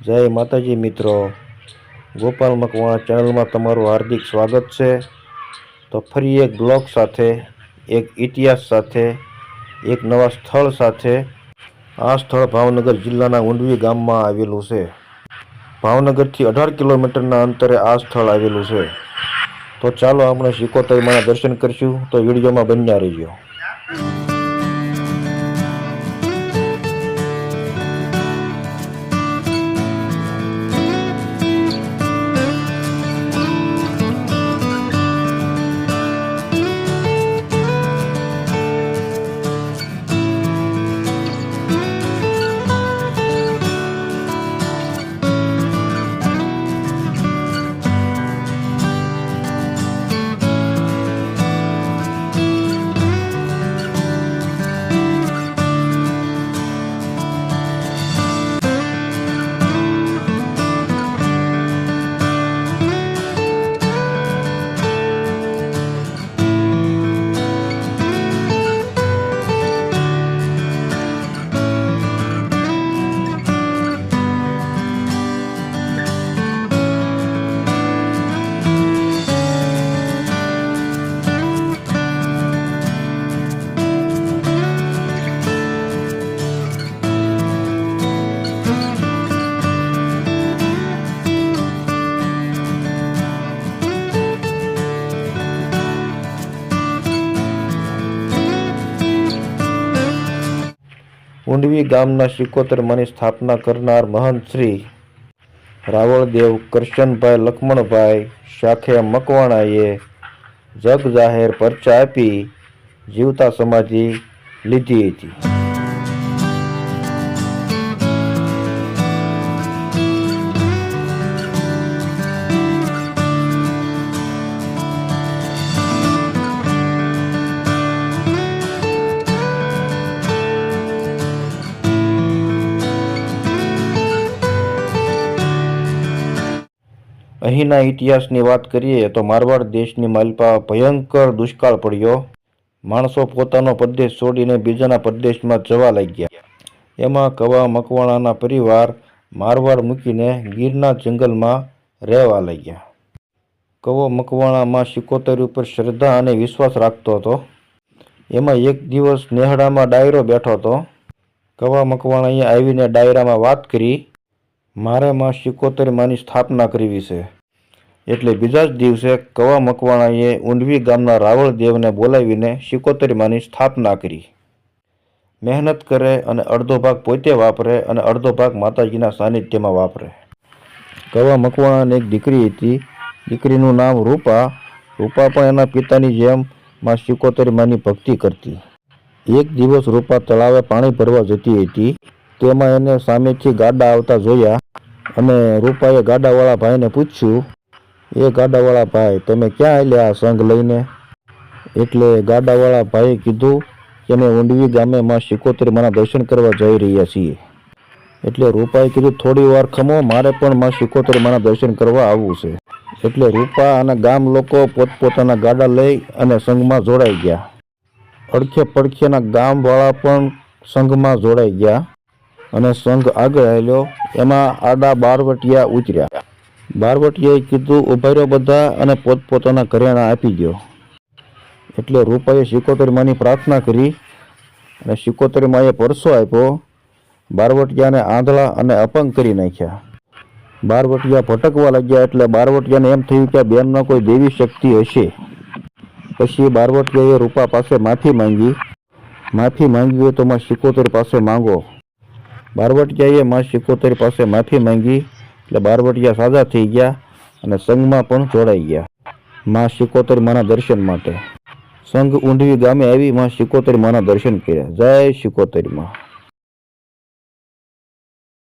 જય માતાજી મિત્રો. ગોપાલ મકવાણા ચેનલમાં તમારું હાર્દિક સ્વાગત છે. તો ફરી એક બ્લોગ સાથે, એક ઇતિહાસ સાથે, એક નવા સ્થળ સાથે આ સ્થળ ભાવનગર જિલ્લાના ઊંડવી ગામમાં આવેલું છે. ભાવનગરથી અઢાર કિલોમીટરના અંતરે આ સ્થળ આવેલું છે. તો ચાલો આપણે શિકોતરીમાના દર્શન કરીશું. તો વિડીયોમાં બન્યા રહીજો. ઊંડવી ગામના શિકોતર મની સ્થાપના કરનાર મહંત શ્રી રાવળદેવ કરશનભાઈ લક્ષ્મણભાઈ શાખે મકવાણાએ જગ જાહેર પરચા આપી જીવતા સમાધિ લીધી હતી. અહીંના ઇતિહાસની વાત કરીએ તો મારવાડ દેશની માલપા ભયંકર દુષ્કાળ પડ્યો. માણસો પોતાનો પ્રદેશ છોડીને બીજાના પ્રદેશમાં જવા લાગ્યા. એમાં કવા મકવાણાના પરિવાર મારવાડ મૂકીને ગીરના જંગલમાં રહેવા લાગ્યા. કવો મકવાણામાં શિકોતરી ઉપર શ્રદ્ધા અને વિશ્વાસ રાખતો હતો. એમાં એક દિવસ નેહડામાં ડાયરો બેઠો હતો. કવા મકવાણાએ આવીને ડાયરામાં વાત કરી, મારે માં શિકોતરી માની સ્થાપના કરવી છે. એટલે બીજા જ દિવસે કવા મકવાણાએ ઊંડવી ગામના રાવળ દેવને બોલાવીને શિકોતરીમાંની સ્થાપના કરી. મહેનત કરે અને અડધો ભાગ પોતે વાપરે અને અડધો ભાગ માતાજીના સાનિધ્યમાં વાપરે. કવા મકવાણાની એક દીકરી હતી. દીકરીનું નામ રૂપા. રૂપા પણ એના પિતાની જેમ માં શિકોતરી માની ભક્તિ કરતી. એક દિવસ રૂપા તળાવે પાણી ભરવા જતી હતી. તેમાં એને સામેથી ગાડા આવતા જોયા અને રૂપાએ ગાડાવાળા ભાઈને પૂછ્યું એ ગાડાવાળા ભાઈ, તમે ક્યાં આલ્યા આ સંઘ લઈને? એટલે ગાડાવાળા ભાઈએ કીધું કે અમે ઊંડવી ગામે માં શિકોતરી માના દર્શન કરવા જઈ રહ્યા છીએ. એટલે રૂપાએ કીધું, થોડી વાર ખમો, મારે પણ માં શિકોતરી માના દર્શન કરવા આવવું છે. એટલે રૂપા અને ગામ લોકો પોતપોતાના ગાડા લઈ અને સંઘમાં જોડાઈ ગયા. અડખે પડખેના ગામવાળા પણ સંઘમાં જોડાઈ ગયા અને સંઘ આગળ આવેલો, એમાં આડા બારવટિયા ઉતર્યા. બારવટિયાએ કીધું, ઊભા રહ્યો બધા અને પોતપોતાના ઘરેણા આપી ગયો એટલે રૂપાએ શિકોતરી માની પ્રાર્થના કરી અને શિકોતરી માએ પરસો આપ્યો, બારવટિયાને આંધળા અને અપંગ કરી નાખ્યા. બારવટિયા ભટકવા લાગ્યા એટલે બારવટિયાને એમ થયું કે બેનમાં કોઈ દેવી શક્તિ હશે. પછી બારવટિયાએ રૂપા પાસે માફી માંગી. માફી માંગી હોય તો માં શિકોતરી પાસે માંગો. બારવટિયાએ માં શિકોતરી પાસે માફી માંગી. એટલે બારવટિયા સાજા થઈ ગયા અને સંઘમાં પણ જોડાઈ ગયા. માં શિકોતર માના દર્શન માટે. સંઘ ઊંડવી ગામે આવી માં શિકોતર માના દર્શન કર્યા. જય શિકોતરી માં.